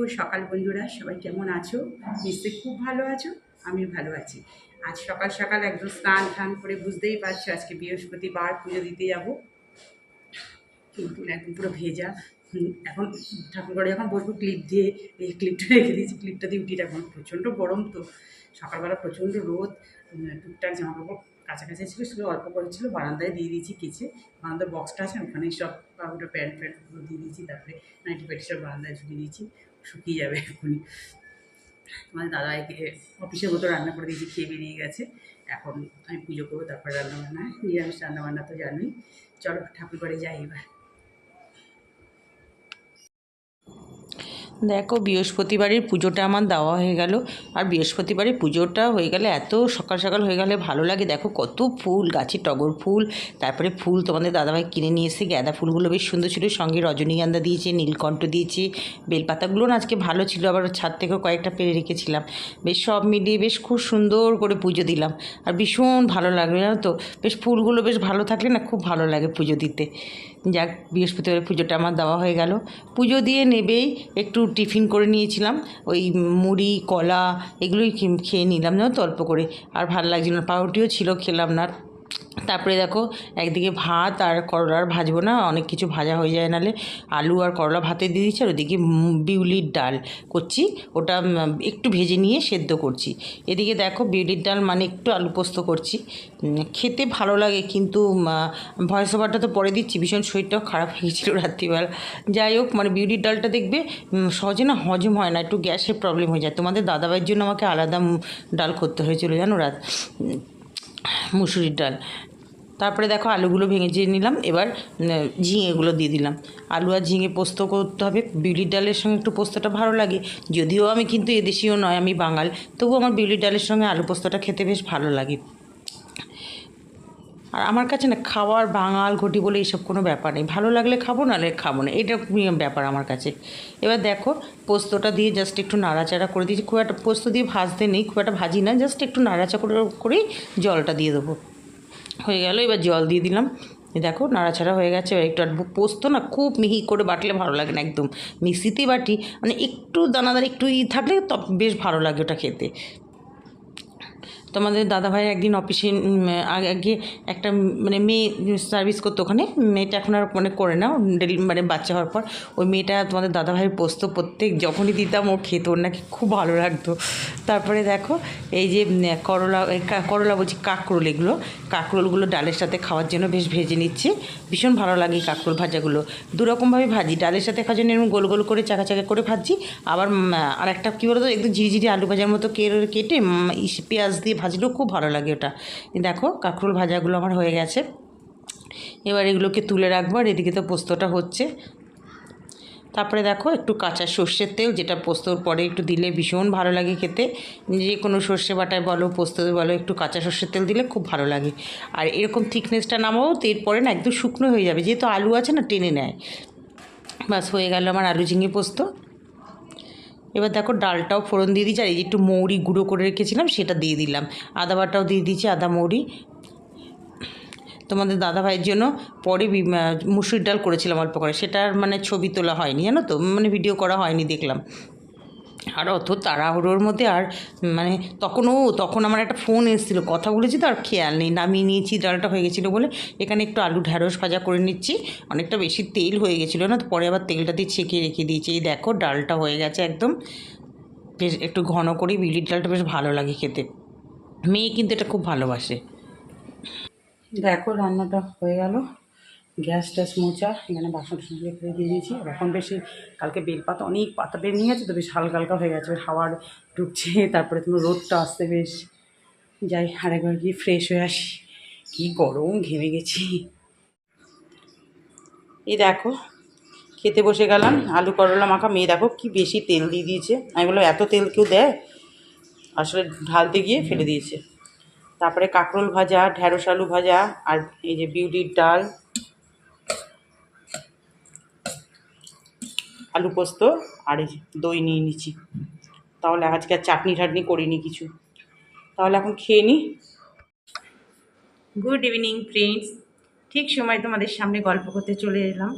শুভ সকাল বন্ধুরা, সবাই কেমন আছো? নিশ্চয়ই খুব ভালো আছো আমি ভালো আছি। আজ সকাল সকাল একদম স্নান টান করে বুঝতেই পারছ আজকে বৃহস্পতিবার, পুজো দিতে যাব। কিন্তু একদম পুরো ভেজা। এখন ঠাকুর ঘরে যখন বসবো ক্লিপ দিয়ে, এই ক্লিপটা রেখে দিয়েছি ক্লিপটা দিয়ে উঠি এখন প্রচণ্ড গরম তো, সকালবেলা প্রচণ্ড রোদ। টুকটাক জামা কাপড় কাছাকাছি ছিল সেগুলো অল্প করেছিল বারান্দায় দিয়ে দিয়েছি কেচে। বারান্দার বক্সটা আছে ওখানে সব বাবুটা প্যান্ট প্যান্ট দিয়ে দিয়েছি, তারপরে নাইটি প্যান্টি সব বারান্দায় ঝুলিয়ে দিয়েছি। শুকিয়ে যাবে এখনই। দাদা দাদাকে অফিসের মতো রান্না করে দিয়েছি, খেয়ে বেরিয়ে গেছে। এখন আমি পুজো করব, তারপর রান্নাবান্না, নিরামিষ রান্নাবান্না তো জানি চলো ঠাকুর বাড়ি যাই এবার। দেখো, বৃহস্পতিবারের পুজোটা আমার দেওয়া হয়ে গেল। আর বৃহস্পতিবারের পুজোটা হয়ে গেলে এত সকাল সকাল হয়ে গেলে ভালো লাগে। দেখো, কত ফুল, গাছে টগর ফুল, তারপরে ফুল তোমাদের দাদাভাই কিনে নিয়ে এসে গাঁদা ফুলগুলো বেশ সুন্দর ছিল। সঙ্গে রজনীগন্ধা দিয়েছে, নীলকণ্ঠ দিয়েছে, বেলপাতাগুলো না আজকে ভালো ছিল, আবার ছাদ থেকেও কয়েকটা পেরে রেখেছিলাম। বেশ সব মিলিয়ে বেশ খুব সুন্দর করে পুজো দিলাম। আর ভীষণ ভালো লাগল, জানো তো? বেশ ফুলগুলো বেশ ভালো থাকলে না খুব ভালো লাগে পুজো দিতে। যাক বৃহস্পতিবার পুজোটা আমার দেওয়া হয়ে গেল। পুজো দিয়ে নেবেই, একটু টিফিন করে নিয়েছিলাম। ওই মুড়ি, কলা, এগুলোই খেয়ে নিলাম তল্প অল্প করে। আর ভালো লাগছিল না, পাউরুটিও ছিল, খেলাম না তারপরে দেখো, একদিকে ভাত আর করলা আর ভাজবো না, অনেক কিছু ভাজা হয়ে যায় নালে। আলু আর করলা ভাতে দিয়ে দিচ্ছি, আর ওদিকে বিউলির ডাল করছি। ওটা একটু ভেজে নিয়ে সেদ্ধ করছি। এদিকে দেখো, বিউলির ডাল মানে একটু আলু পোস্ত করছি। খেতে ভালো লাগে কিন্তু ভয়েস ওভারটা তো পরে দিচ্ছি, ভীষণ শরীরটাও খারাপ হয়ে গেছিল রাত্রিবেলা। যাই হোক মানে বিউলির ডালটা দেখবে সহজে না হজম হয় না, একটু গ্যাসের প্রবলেম হয়ে যায়। তোমাদের দাদাভাইয়ের জন্য আমাকে আলাদা ডাল করতে হয়েছিল জানো রাত। মুসুরির ডাল। তারপরে দেখো আলুগুলো ভেঙে দিয়ে নিলাম, এবার ঝিঙেগুলো দিয়ে দিলাম। আলু আর ঝিঙে পোস্ত করতে হবে, বিউলির ডালের সঙ্গে একটু পোস্তটা ভালো লাগে। যদিও আমি কিন্তু এদেশীয় নয়, আমি বাঙাল তবু আমার বিউলির ডালের সঙ্গে আলু পোস্তটা খেতে বেশ ভালো লাগে। আর আমার কাছে না খাওয়ার বাঙাল ঘটি বলে এইসব কোনো ব্যাপার নেই। ভালো লাগলে খাব নাহলে খাব না। এটা ব্যাপার আমার কাছে। এবার দেখো, পোস্তটা দিয়ে জাস্ট একটু নাড়াচাড়া করে দিয়েছি। খুব একটা পোস্ত দিয়ে ভাজতে নেই, খুব একটা ভাজি না জাস্ট একটু নাড়াচাড়া করে করেই জলটা দিয়ে দেবো। হয়ে গেল, এবার জল দিয়ে দিলাম। দেখো, নাড়াচাড়া হয়ে গেছে। একটু আর পোস্ত না খুব মিহি করে বাটলে ভালো লাগে না একদম। মিক্সিতেই বাটি মানে একটু দানাদার, একটু ই থাকলে তবে বেশ ভালো লাগে ওটা খেতে। তোমাদের দাদাভাই একদিন অফিসে আগে একটা মানে মেয়ে সার্ভিস করতো ওখানে। মেয়েটা এখন আর মানে করে না, ডেলি মানে বাচ্চা হওয়ার পর। ওই মেয়েটা তোমাদের দাদাভাইয়ের পোস্ত প্রত্যেক, যখনই দিতাম, ও খেত, ওর নাকি খুব ভালো লাগতো। তারপরে দেখো, এই যে করলা করলা বলছি, কাঁকরোল এগুলো। কাঁকরোলগুলো ডালের সাথে খাওয়ার জন্য বেশ ভেজে নিচ্ছি। ভীষণ ভালো লাগে কাঁকরোল ভাজাগুলো। দুরকমভাবে ভাজি, ডালের সাথে খাওয়ার জন্য এরকম গোল গোল করে চাকা চাকা করে ভাজি। আবার আর একটা কী বলতো, একদম ঝিরিঝিরি আলু ভাজার মতো কেটে পেঁয়াজ দিয়ে ভাজলেও খুব ভালো লাগে ওটা। দেখো, কাঁকরোল ভাজাগুলো আমার হয়ে গেছে। এবার এগুলোকে তুলে রাখব আর এদিকে তো পোস্তটা হচ্ছে। তারপরে দেখো, একটু কাঁচা সর্ষের তেল, যেটা পোস্তর পরে একটু দিলে ভীষণ ভালো লাগে খেতে। যে কোনো সর্ষে বাটায় বলো পোস্ততে বলো, একটু কাঁচা সর্ষের তেল দিলে খুব ভালো লাগে। আর এরকম থিকনেসটা নামাও তো এরপরে না একদম শুকনো হয়ে যাবে। যেহেতু আলু আছে না, টেনে নেয়। বাস হয়ে গেল আমার আলু ঝিঙে পোস্ত। এবার দেখো ডালটাও ফোড়ন দিয়ে দিচ্ছি আর এই যে একটু মৌরি গুঁড়ো করে রেখেছিলাম, সেটা দিয়ে দিলাম। আদা বাটাও দিয়ে দিচ্ছি আদা মৌরি। তোমাদের দাদা ভাইয়ের জন্য পরে মুসুর ডাল করেছিলাম অল্প করে। সেটার মানে ছবি তোলা হয়নি, জানো তো? মানে ভিডিও করা হয়নি, দেখলাম। আর অত তাড়াহুড়োর মধ্যে আর মানে তখনও, তখন আমার একটা ফোন এসেছিল, কথা বলেছি তো আর খেয়াল নেই, নামিয়ে নিয়েছি, ডালটা হয়ে গেছিল বলে, এখানে একটু আলু ঢ্যাঁড়স ভাজা করে নিচ্ছি, অনেকটা বেশি তেল হয়ে গেছিল না পরে আবার তেলটা দিয়ে ছেঁকে রেখে দিয়েছি, এই দেখো ডালটা হয়ে গেছে একদম, বেশ একটু ঘন করে বিউলির ডালটা বেশ ভালো লাগে খেতে, মেয়ে কিন্তু এটা খুব ভালোবাসে। দেখো রান্নাটা হয়ে গেল। গ্যাস ট্যাস মোচা, এখানে বাসন দিয়ে ফেলে দিয়ে দিয়েছি। এখন বেশি কালকে বেলপাতা, অনেক পাতা বের নিয়ে গেছে, তো বেশ হালকা হালকা হয়ে গেছে হাওয়ার ঢুকছে তারপরে তোমার রোদটা আসতে বেশ। যাই, আরেকবার গিয়ে ফ্রেশ হয়ে আসি। কী গরম, ঘেমে গেছি। এই দেখো, খেতে বসে গেলাম, আলু করলা মাখা, মেয়ে দেখো কি বেশি তেল দিয়ে দিয়েছে। আমি বললাম, এত তেল কেউ দেয়? আসলে ঢালতে গিয়ে ফেলে দিয়েছে। তারপরে কাঁকরোল ভাজা, ঢ্যাঁড়স আলু ভাজা, আর এই যে বিউলির ডাল আলু পোস্ত আর দই নিয়ে নিচ্ছি। তাহলে আজকে আর চাটনি টাটনি করিনি কিছু। তাহলে এখন খেয়ে নিই গুড ইভিনিং ফ্রেন্ডস ঠিক সময় তোমাদের সামনে গল্প করতে চলে এলাম।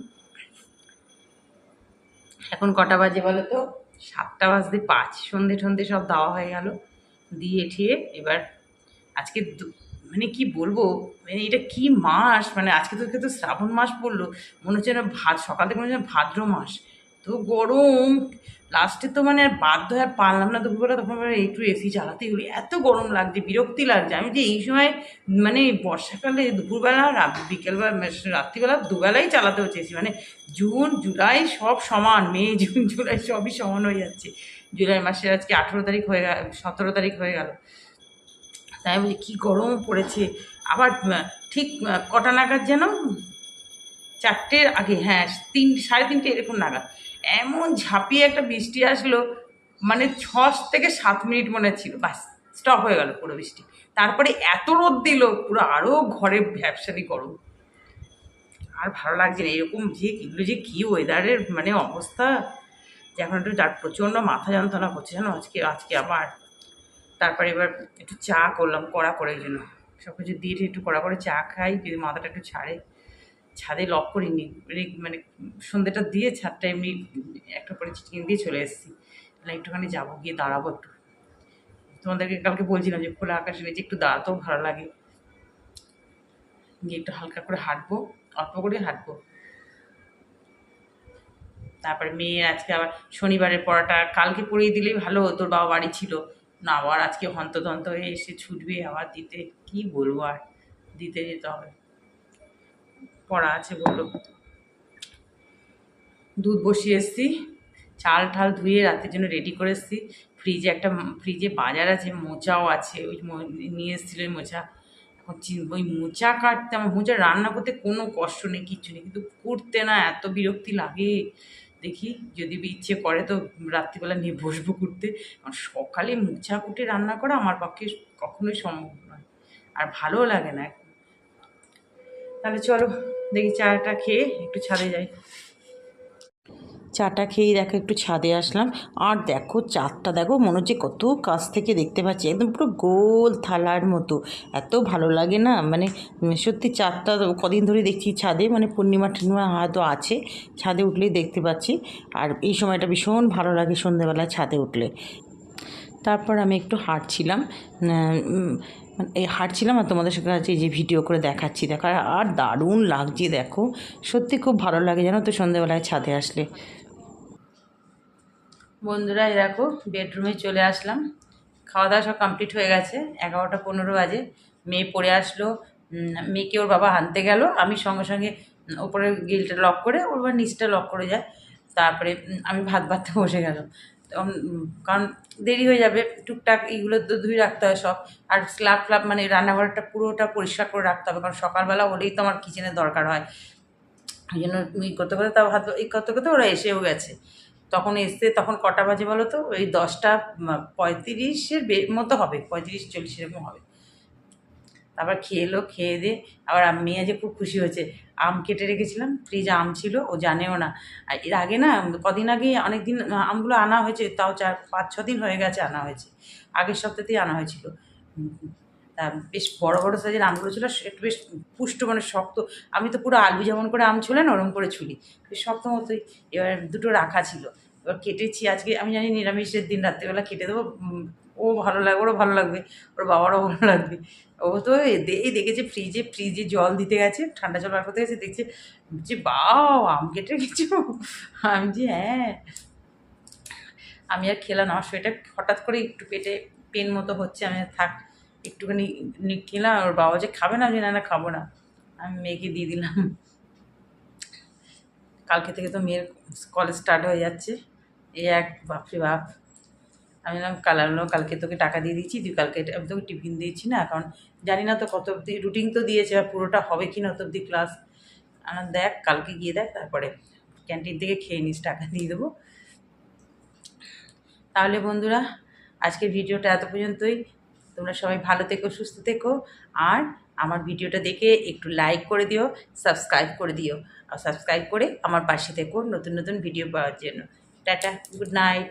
এখন কটা বাজে বলো তো? সাতটা বাজতে পাঁচ। সন্ধে টন্ধে সব দেওয়া হয়ে গেল। দিয়ে ঠিয়ে এবার আজকে মানে কি বলব? মানে এটা কি মাস? মানে আজকে তো তো শ্রাবণ মাস পড়ল মনে হচ্ছে ভাদ সকাল থেকে মনে হচ্ছে ভাদ্র মাস। তো গরম। লাস্টে তো মানে আর বাধ্য আর পারলাম না। দুপুরবেলা তখন আবার একটু এসি চালাতেই গেলি এত গরম লাগছে, বিরক্তি লাগছে। আমি যে এই সময় মানে বর্ষাকালে দুপুরবেলা বিকেলবেলা মানে রাত্রিবেলা দুবেলাই চালাতে হচ্ছে এসি মানে জুন, জুলাই সব সমান, মে, জুন, জুলাই সবই সমান হয়ে যাচ্ছে। জুলাই মাসের আজকে আঠেরো তারিখ হয়ে গেল, সতেরো তারিখ হয়ে গেল। তাই বলি, কী গরম পড়েছে। আবার ঠিক কটা নাগাদ যেন? চারটের আগে হ্যাঁ তিন, সাড়ে তিনটে এরকম নাগাদ। এমন ঝাঁপিয়ে একটা বৃষ্টি আসলো মানে ছ থেকে সাত মিনিট মনে ছিল। বাস স্টপ হয়ে গেল পুরো বৃষ্টি। তারপরে এত রোদ দিল, পুরো আরও ঘরে ভ্যাবসানি গরম। আর ভালো লাগছে না, এরকম যে এগুলো যে কী ওয়েদারের মানে অবস্থা। এখন একটু যার প্রচণ্ড মাথা যন্ত্রণা করছে জানো আজকে আজকে আবার। তারপরে এবার একটু চা করলাম, কড়া করে জন্য। সব কিছু দিয়ে একটু কড়া করে চা খাই, যদি মাথাটা একটু ছাড়ে। ছাদে লক করিনি। মানে সন্ধ্যেটা দিয়ে ছাদটা এমনি একটা করে চিকেন দিয়ে চলে এসেছি। তাহলে একটুখানি যাব, গিয়ে দাঁড়াবো একটু। তোমাদেরকে কালকে বলছিলাম যে খোলা আকাশের নিচে একটু দাঁড়াতেও ভালো লাগে। গিয়ে একটু হালকা করে হাঁটবো, অল্প করে হাঁটবো। তারপরে মেয়ে আজকে আবার শনিবারের পড়াটা, কালকে পড়িয়ে দিলেই ভালো তোর বাবা বাড়ি ছিল। না, আবার আজকে হন্তদন্ত হয়ে এসে ছুটবে, আবার দিতে, কি বলব আর? দিতে যেতে হবে। পড়া আছে বলল। দুধ বসিয়ে এসছি, চাল ঠাল ধুয়ে রাতের জন্য রেডি করে এসছি। ফ্রিজে একটা ফ্রিজে বাজার আছে, মোচাও আছে, ওই নিয়ে এসেছিল ওই মোচা। এখন ওই মোচা কাটতে আমার, মোচা রান্না করতে কোনো কষ্ট নেই, কিচ্ছু নেই, কিন্তু করতে না, এত বিরক্তি লাগে। দেখি, যদি ইচ্ছে করে তো রাত্রিবেলা নিয়ে বসবো করতে। আর সকালে মোচা কুটে রান্না করা আমার পক্ষে কখনোই সম্ভব নয়। আর ভালোও লাগে না তাহলে চলো, দেখি চাটা খেয়ে একটু ছাদে যাই। চাটা খেয়েই দেখো, একটু ছাদে আসলাম। আর দেখো, চাঁদটা দেখো, মনে হচ্ছে কত কাছ থেকে দেখতে পাচ্ছি, একদম পুরো গোল থালার মতো। এত ভালো লাগে না মানে সত্যি চাঁদটা কদিন ধরে দেখছি ছাদে মানে পূর্ণিমা টূর্ণিমা হয়তো আছে, ছাদে উঠলেই দেখতে পাচ্ছি। আর এই সময়টা ভীষণ ভালো লাগে সন্ধেবেলায় ছাদে উঠলে। তারপর আমি একটু হাঁটছিলাম মানে এই হাঁটছিলাম আর তোমাদের কাছে যে ভিডিও করে দেখাচ্ছি, দেখা, আর দারুণ লাগছে, দেখো। সত্যি খুব ভালো লাগে, জানো তো, সন্ধেবেলায় ছাদে আসলে। বন্ধুরা, এই দেখো বেডরুমে চলে আসলাম। খাওয়া দাওয়া সব কমপ্লিট হয়ে গেছে, এগারোটা পনেরো বাজে। মেয়ে পড়ে আসলো মেয়েকে ওর বাবা আনতে গেল। আমি সঙ্গে সঙ্গে ওপরে গিলটা লক করে, ওর বা নিচটা লক করে যায়। তারপরে আমি ভাত ভাততে বসে গেলাম। কারণ দেরি হয়ে যাবে, টুকটাক এইগুলো তো ধুয়ে রাখতে হয় সব। আর স্ল্যাব ফ্ল্যাব মানে রান্নাঘরটা পুরোটা পরিষ্কার করে রাখতে হবে, কারণ সকালবেলা হলেই তো আমার কিচেনের দরকার হয়। ওই জন্য ই করতে করতে তাও হাত এই করতে করতে ওরা এসেও গেছে। তখন এসে, তখন কটা বাজে বলো তো? ওই দশটা পঁয়ত্রিশের মতো হবে, পঁয়ত্রিশ চল্লিশ এরকম হবে। তারপর খেয়ে এলো, খেয়ে দিয়ে আবার মেয়ে যে খুব খুশি হয়েছে। আম কেটে রেখেছিলাম, ফ্রিজে আম ছিল, ও জানেও না। আর এর আগে না, কদিন আগে অনেক দিন আমগুলো আনা হয়েছে, তাও চার, পাঁচ, ছ দিন হয়ে গেছে আনা হয়েছে। আগের সপ্তাহতেই আনা হয়েছিল। তা বেশ বড় বড় সাইজের আমগুলো ছিল একটু বেশ পুষ্ট মানে শক্ত। আমি তো পুরো আলু যেমন করে আম ছুলে নরম করে ছুলি। বেশ শক্ত মতোই। এবার দুটো রাখা ছিল। এবার কেটেছি আজকে, আমি জানি নিরামিষের দিন, রাত্রিবেলা কেটে দেবো। ও ভালো লাগবে ওরও ভালো লাগবে, ওর বাবারও ভালো লাগবে। ও তো এই দেখেছে ফ্রিজে ফ্রিজে জল দিতে গেছে, ঠান্ডা জল বার করতে গেছে, দেখছে যে বাও, আম কেটে গেছো? আমি যে হ্যাঁ। আমি আর খেলাম আমার শরীরটা হঠাৎ করে একটু পেটে পেন মতো হচ্ছে, আমি থাক, একটুখানি খেলাম ওর বাবা যে খাবে না, আমি না না, খাব না। আমি মেয়েকে দিয়ে দিলাম। কালকে থেকে তো মেয়ের কলেজ স্টার্ট হয়ে যাচ্ছে। এই এক, বাপরে বাপ। আমি বললাম কালারগুলো কালকে তোকে টাকা দিয়ে দিচ্ছি, তুই কালকে আমি তোকে টিফিন দিয়েছি না, কারণ জানি না তো কত অবধি রুটিন তো দিয়েছে আর পুরোটা হবে কি না অত অবধি ক্লাস আমার দেখ, কালকে গিয়ে দেখ, তারপরে ক্যান্টিন থেকে খেয়ে নিস, টাকা দিয়ে দেবো। তাহলে বন্ধুরা, আজকের ভিডিওটা এত পর্যন্তই। তোমরা সবাই ভালো থেকো, সুস্থ থেকো, আর আমার ভিডিওটা দেখে একটু লাইক করে দিও সাবস্ক্রাইব করে দিও, আর সাবস্ক্রাইব করে আমার পাশে থেকো নতুন নতুন ভিডিও পাওয়ার জন্য। Tata good night